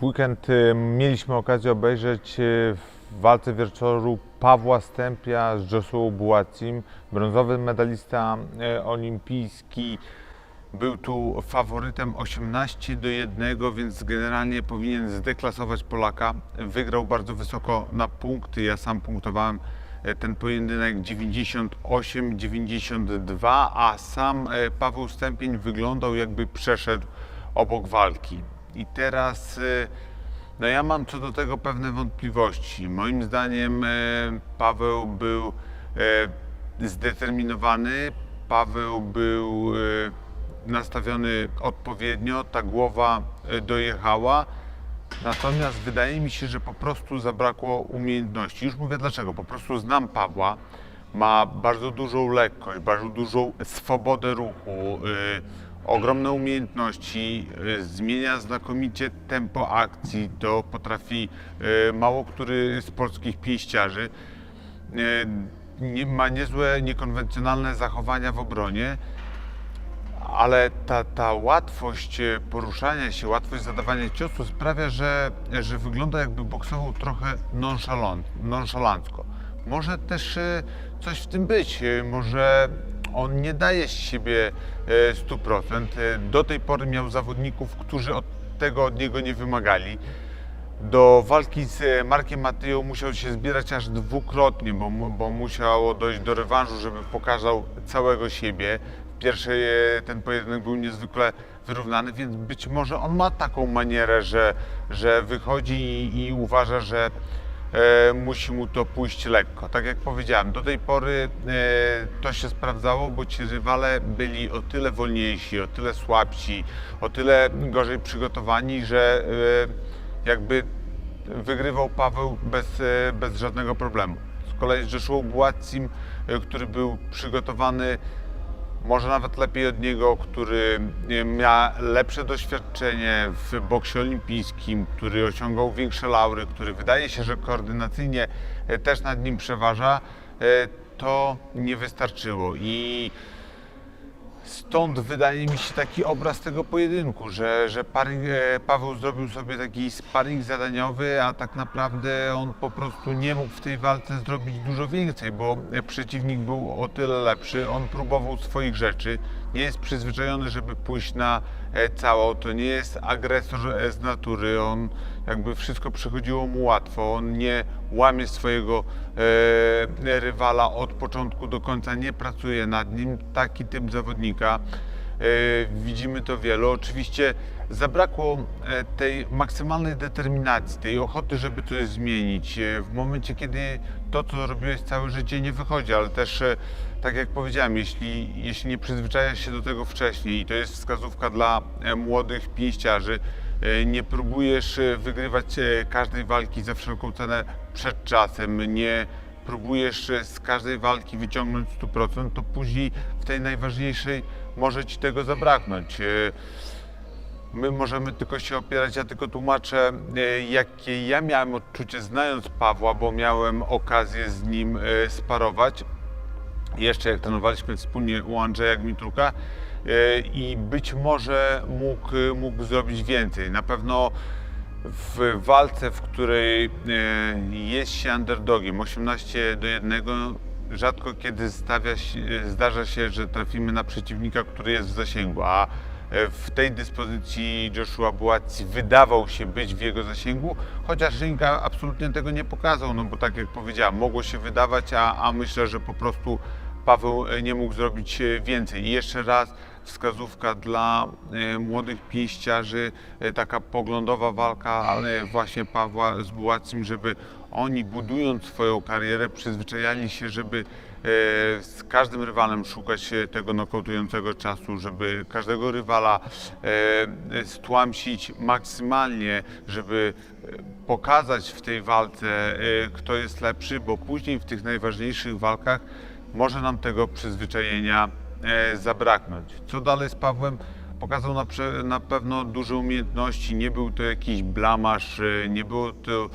W weekend y, mieliśmy okazję obejrzeć y, w walce wieczoru Pawła Stępia z Joshua Bułacim, brązowy medalista y, olimpijski. Był tu faworytem 18 do 1, więc generalnie powinien zdeklasować Polaka. Wygrał bardzo wysoko na punkty. Ja sam punktowałem ten pojedynek 98-92, a sam Paweł Stępień wyglądał jakby przeszedł obok walki. I teraz e, no ja mam co do tego pewne wątpliwości. Moim zdaniem e, Paweł był e, zdeterminowany, Paweł był nastawiony odpowiednio, ta głowa dojechała. Natomiast wydaje mi się, że po prostu zabrakło umiejętności. Już mówię dlaczego. Po prostu znam Pawła. Ma bardzo dużą lekkość, bardzo dużą swobodę ruchu, y, ogromne umiejętności, y, zmienia znakomicie tempo akcji. To potrafi y, mało który z polskich pięściarzy. Y, ma niezłe, niekonwencjonalne zachowania w obronie ale ta, ta łatwość poruszania się, łatwość zadawania ciosu sprawia, że, że wygląda jakby boksował trochę nonszalancko. Może też coś w tym być, może on nie daje z siebie e, 100%. E, Do tej pory miał zawodników, którzy od tego od niego nie wymagali. Do walki z e, Markiem Matyją musiał się zbierać aż dwukrotnie, bo, bo musiało dojść do rewanżu, żeby pokazał całego siebie. E, ten pojedynek był niezwykle wyrównany, więc być może on ma taką manierę, że, że wychodzi i, i uważa, że e, musi mu to pójść lekko. Tak jak powiedziałem, do tej pory e, to się sprawdzało, bo ci rywale byli o tyle wolniejsi, o tyle słabsi, o tyle gorzej przygotowani, że e, jakby wygrywał Paweł bez, e, bez żadnego problemu. Z kolei Joshua Bułacim, e, który był przygotowany może nawet lepiej od niego, który miał lepsze doświadczenie w boksie olimpijskim, który osiągał większe laury, który wydaje się, że koordynacyjnie e, też nad nim przeważa, e, to nie wystarczyło. I Stąd wydaje mi się taki obraz tego pojedynku, że, że paring, e, Paweł zrobił sobie taki sparring zadaniowy, a tak naprawdę on po prostu nie mógł w tej walce zrobić dużo więcej, bo przeciwnik był o tyle lepszy, on próbował swoich rzeczy, nie jest przyzwyczajony, żeby pójść na e, cało, to nie jest agresor z natury, on jakby wszystko przychodziło mu łatwo, on nie łamie swojego e, rywala od początku do końca, nie pracuje nad nim, taki typ zawodnika. E, widzimy to wielu. Oczywiście zabrakło e, tej maksymalnej determinacji, tej ochoty, żeby coś zmienić. E, W momencie, kiedy to, co robiłeś całe życie, nie wychodzi, ale też, e, tak jak powiedziałem, jeśli, jeśli nie przyzwyczajasz się do tego wcześniej, i to jest wskazówka dla młodych pięściarzy, nie próbujesz e, wygrywać e, każdej walki za wszelką cenę przed czasem, nie próbujesz e, z każdej walki wyciągnąć 100%, to później w tej najważniejszej może ci tego zabraknąć. E, My możemy tylko się opierać, ja tylko tłumaczę, e, jakie ja miałem odczucie znając Pawła, bo miałem okazję z nim e, sparować. Jeszcze jak trenowaliśmy wspólnie u Andrzeja Gmitruka e, i być może mógł, mógł zrobić więcej. Na pewno w walce, w której e, jest się underdogiem 18 do 1, rzadko kiedy stawia się, zdarza się, że trafimy na przeciwnika, który jest w zasięgu, a e, w tej dyspozycji Joshua Buatsi wydawał się być w jego zasięgu, chociaż ring absolutnie tego nie pokazał, no bo tak jak powiedziałem, mogło się wydawać, a, a myślę, że po prostu Paweł e, nie mógł zrobić więcej. I jeszcze raz wskazówka dla e, młodych pięściarzy, e, taka poglądowa walka, ale właśnie Pawła z Bułacim, żeby oni budując swoją karierę przyzwyczajali się, żeby e, z każdym rywalem szukać e, tego nokautującego czasu, żeby każdego rywala e, stłamsić maksymalnie, żeby e, pokazać w tej walce, e, kto jest lepszy, bo później w tych najważniejszych walkach może nam tego przyzwyczajenia e, zabraknąć. Co dalej z Pawłem? Pokazał na, na pewno duże umiejętności, nie był to jakiś blamasz, e, nie było to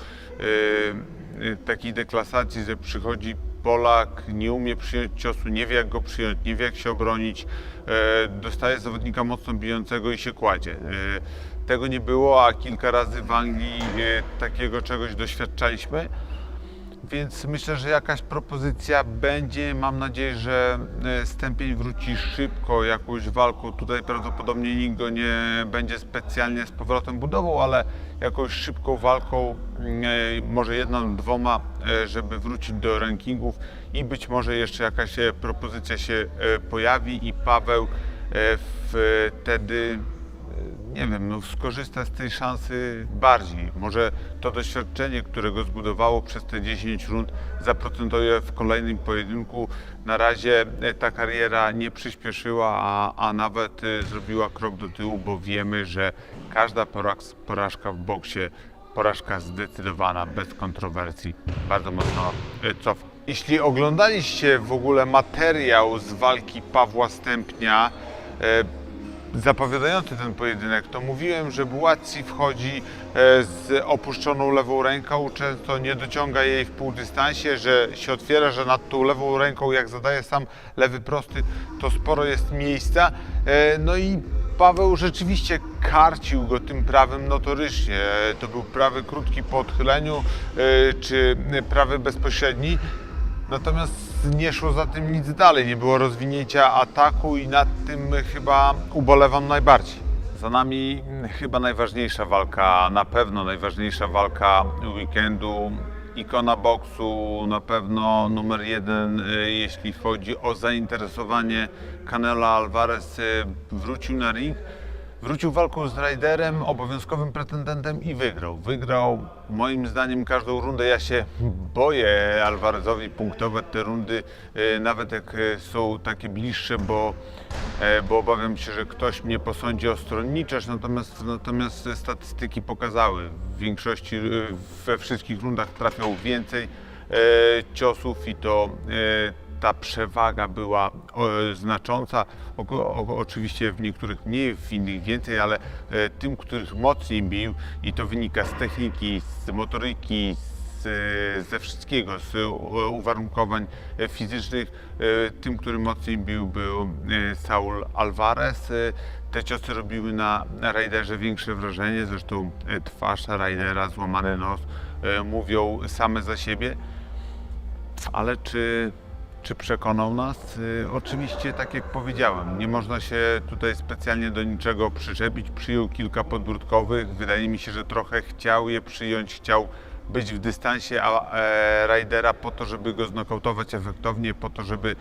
e, e, takiej deklasacji, że przychodzi Polak, nie umie przyjąć ciosu, nie wie jak go przyjąć, nie wie jak się obronić, e, dostaje zawodnika mocno bijącego i się kładzie. E, tego nie było, a kilka razy w Anglii e, takiego czegoś doświadczaliśmy. Więc myślę, że jakaś propozycja będzie. Mam nadzieję, że e, Stępień wróci szybko jakąś walką. Tutaj prawdopodobnie nikt go nie będzie specjalnie z powrotem budował, ale jakąś szybką walką, e, może jedną, dwoma, e, żeby wrócić do rankingów i być może jeszcze jakaś propozycja się pojawi i Paweł wtedy nie wiem, no, skorzysta z tej szansy bardziej. Może to doświadczenie, które go zbudowało przez te 10 rund, zaprocentuje w kolejnym pojedynku. Na razie e, ta kariera nie przyspieszyła, a, a nawet e, zrobiła krok do tyłu, bo wiemy, że każda porażka w boksie, porażka zdecydowana, bez kontrowersji, bardzo mocno e, cofa. Jeśli oglądaliście w ogóle materiał z walki Pawła Stępnia, zapowiadający ten pojedynek, to mówiłem, że Bułacki wchodzi e, z opuszczoną lewą ręką, często nie dociąga jej w półdystansie, że się otwiera, że nad tą lewą ręką, jak zadaje sam lewy prosty, to sporo jest miejsca. E, No i Paweł rzeczywiście karcił go tym prawym notorycznie. E, To był prawy krótki po odchyleniu, czy prawy bezpośredni. Natomiast nie szło za tym nic dalej, nie było rozwinięcia ataku i nad tym chyba ubolewam najbardziej. Za nami chyba najważniejsza walka, na pewno najważniejsza walka weekendu. Ikona boksu, na pewno numer jeden, y, jeśli chodzi o zainteresowanie. Canelo Alvarez y, wrócił na ring. Wrócił walką z Ryderem, obowiązkowym pretendentem i wygrał. Wygrał moim zdaniem każdą rundę. Ja się boję Alvarezowi punktować te rundy, e, nawet jak e, są takie bliższe, bo, e, bo obawiam się, że ktoś mnie posądzi o stronniczość, natomiast, natomiast statystyki pokazały, w większości, we wszystkich rundach trafiał więcej ciosów i to ta przewaga była znacząca. Oczywiście w niektórych mniej, w innych więcej, ale e, tym, których mocniej bił i to wynika z techniki, z motoryki, z, e, ze wszystkiego, z u- uwarunkowań e, fizycznych. E, Tym, który mocniej bił, był e, Saul Alvarez. E, Te ciosy robiły na Raiderze większe wrażenie, zresztą e, twarz Raidera, złamany nos e, mówią same za siebie. Ale czy, czy przekonał nas? Y, Oczywiście, tak jak powiedziałem, nie można się tutaj specjalnie do niczego przyczepić. Przyjął kilka podbródkowych. Wydaje mi się, że trochę chciał je przyjąć, chciał być w dystansie e, Raidera po to, żeby go znokautować efektownie, po to, żeby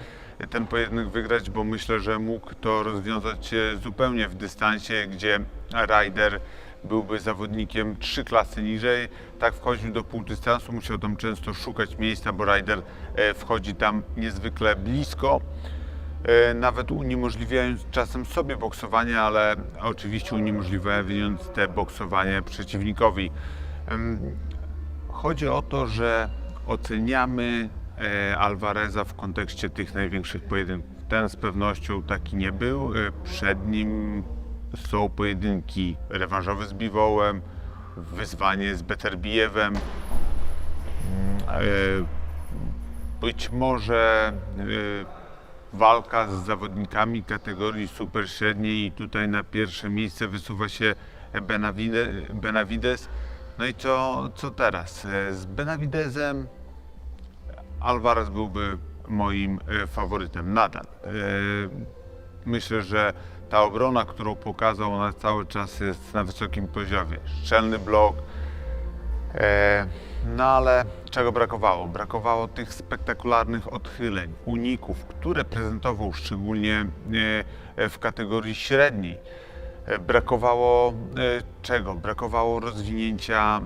ten pojedynek wygrać, bo myślę, że mógł to rozwiązać zupełnie w dystansie, gdzie Raider byłby zawodnikiem trzy klasy niżej. Tak wchodził do półdystansu, musiał tam często szukać miejsca, bo Ryder e, wchodzi tam niezwykle blisko. e, Nawet uniemożliwiając czasem sobie boksowanie, ale oczywiście uniemożliwiając te boksowanie przeciwnikowi. Chodzi o to, że oceniamy e, Alvareza w kontekście tych największych pojedynków. Ten z pewnością taki nie był. Przed nim są pojedynki rewanżowe z Biwołem, wyzwanie z Beterbijewem. Mm, e, Być może e, walka z zawodnikami kategorii super średniej i tutaj na pierwsze miejsce wysuwa się Benavide- Benavides. No i co, co teraz? E, Z Benavidezem Alvarez byłby moim faworytem nadal. Myślę, że ta obrona, którą pokazał, ona cały czas jest na wysokim poziomie. Szczelny blok. E, No ale czego brakowało? Brakowało tych spektakularnych odchyleń, uników, które prezentował szczególnie e, w kategorii średniej. E, Brakowało czego? Brakowało rozwinięcia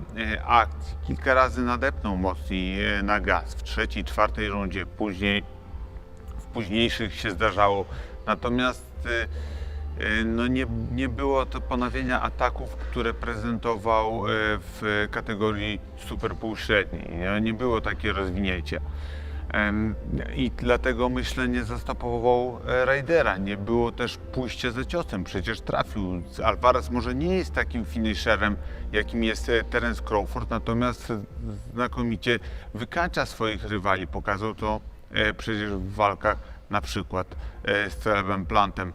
akcji. Kilka razy nadepnął mocniej na gaz w trzeciej, czwartej rundzie, później w późniejszych się zdarzało. Natomiast no nie, nie było to ponawienia ataków, które prezentował e, w kategorii super półśredniej. Nie, było takie rozwinięcia. Em, I dlatego myślę nie zastopował e, Raidera. Nie było też pójścia za ciosem. Przecież trafił. Alvarez może nie jest takim finisherem, jakim jest e, Terence Crawford, natomiast znakomicie wykańcza swoich rywali. Pokazał to e, przecież w walkach na przykład e, z Celebem Plantem.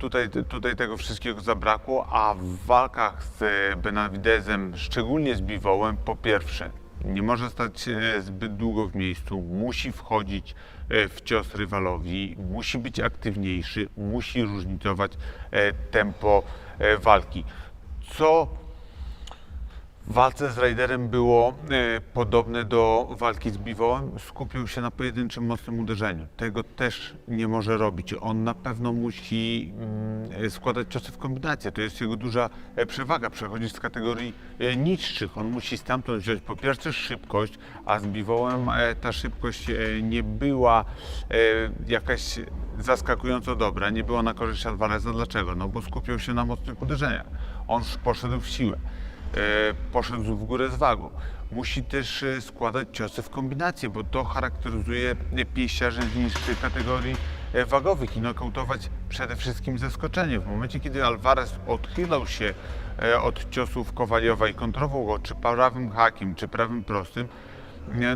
Tutaj, tutaj tego wszystkiego zabrakło, a w walkach z e, Benavidezem, szczególnie z Biwołem, po pierwsze, nie może stać zbyt długo w miejscu, musi wchodzić e, w cios rywalowi, musi być aktywniejszy, musi różnicować e, tempo walki. Co w walce z Raiderem było e, podobne do walki z Biwołem. Skupił się na pojedynczym mocnym uderzeniu. Tego też nie może robić. On na pewno musi mm, e, składać ciosy w kombinację. To jest jego duża e, przewaga. Przechodzić z kategorii e, niższych. On musi stamtąd wziąć po pierwsze szybkość, a z Biwołem ta szybkość nie była jakaś zaskakująco dobra. Nie była na korzyść Alvareza. Dlaczego? No bo skupiał się na mocnych uderzeniach. On poszedł w siłę poszedł w górę z wagą. Musi też e, składać ciosy w kombinację, bo to charakteryzuje e, pięściarzy z niższych kategorii e, wagowych i nokautować przede wszystkim zaskoczenie. W momencie, kiedy Alvarez odchylał się e, od ciosów Kowaliowa i kontrował go czy prawym hakiem, czy prawym prostym,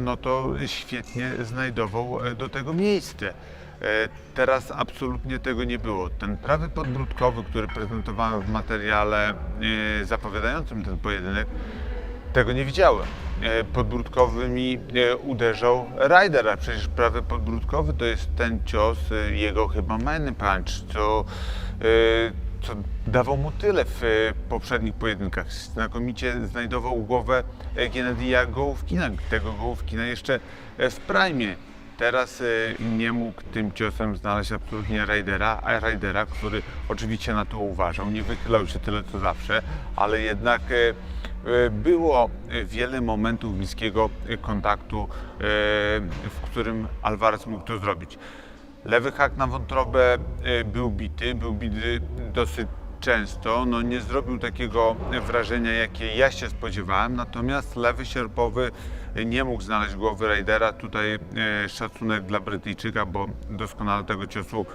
no to świetnie znajdował e, do tego miejsce. E, Teraz absolutnie tego nie było. Ten prawy podbródkowy, który prezentowałem w materiale e, zapowiadającym ten pojedynek, tego nie widziałem. E, Podbródkowymi e, uderzał Ryder, a przecież prawy podbródkowy to jest ten cios, jego chyba main punch, co, co dawał mu tyle w poprzednich pojedynkach. Znakomicie znajdował głowę Gennadyja Gołówkina, tego Gołówkina jeszcze w prime. Teraz e, nie mógł tym ciosem znaleźć absolutnie Raidera, a Raidera, który oczywiście na to uważał, nie wychylał się tyle co zawsze, ale jednak e, e, było e, wiele momentów bliskiego e, kontaktu, w którym Alvarez mógł to zrobić. Lewy hak na wątrobę był bity, był bity dosyć często. No, nie zrobił takiego wrażenia, jakie ja się spodziewałem, natomiast lewy sierpowy nie mógł znaleźć głowy Raidera. Tutaj e, szacunek dla Brytyjczyka, bo doskonale tego ciosu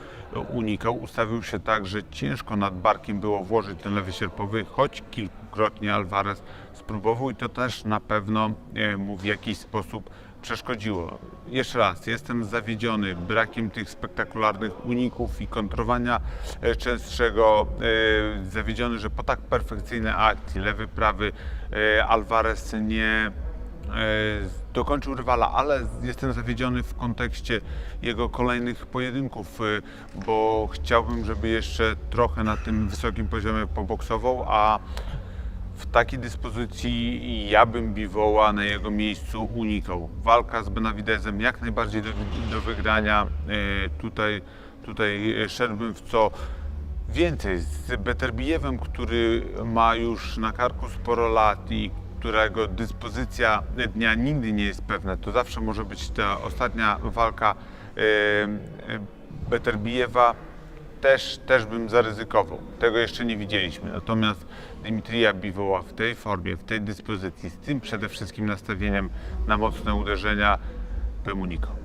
unikał. Ustawił się tak, że ciężko nad barkiem było włożyć ten lewy sierpowy, choć kilkukrotnie Alvarez spróbował i to też na pewno e, mu w jakiś sposób przeszkodziło. Jeszcze raz, jestem zawiedziony brakiem tych spektakularnych uników i kontrowania e, częstszego. E, Zawiedziony, że po tak perfekcyjnej akcji lewy, prawy e, Alvarez nie dokończył rywala, ale jestem zawiedziony w kontekście jego kolejnych pojedynków, bo chciałbym, żeby jeszcze trochę na tym wysokim poziomie poboksował, a w takiej dyspozycji ja bym Biwoła na jego miejscu unikał. Walka z Benavidezem jak najbardziej do, do wygrania. E, Tutaj, tutaj szedłbym w co więcej. Z Beterbijewem, który ma już na karku sporo lat i którego dyspozycja dnia nigdy nie jest pewna. To zawsze może być ta ostatnia walka e, e, Beterbijewa też, też bym zaryzykował. Tego jeszcze nie widzieliśmy. Natomiast Dimitrija Biwoła w tej formie, w tej dyspozycji, z tym przede wszystkim nastawieniem na mocne uderzenia, bym unikał.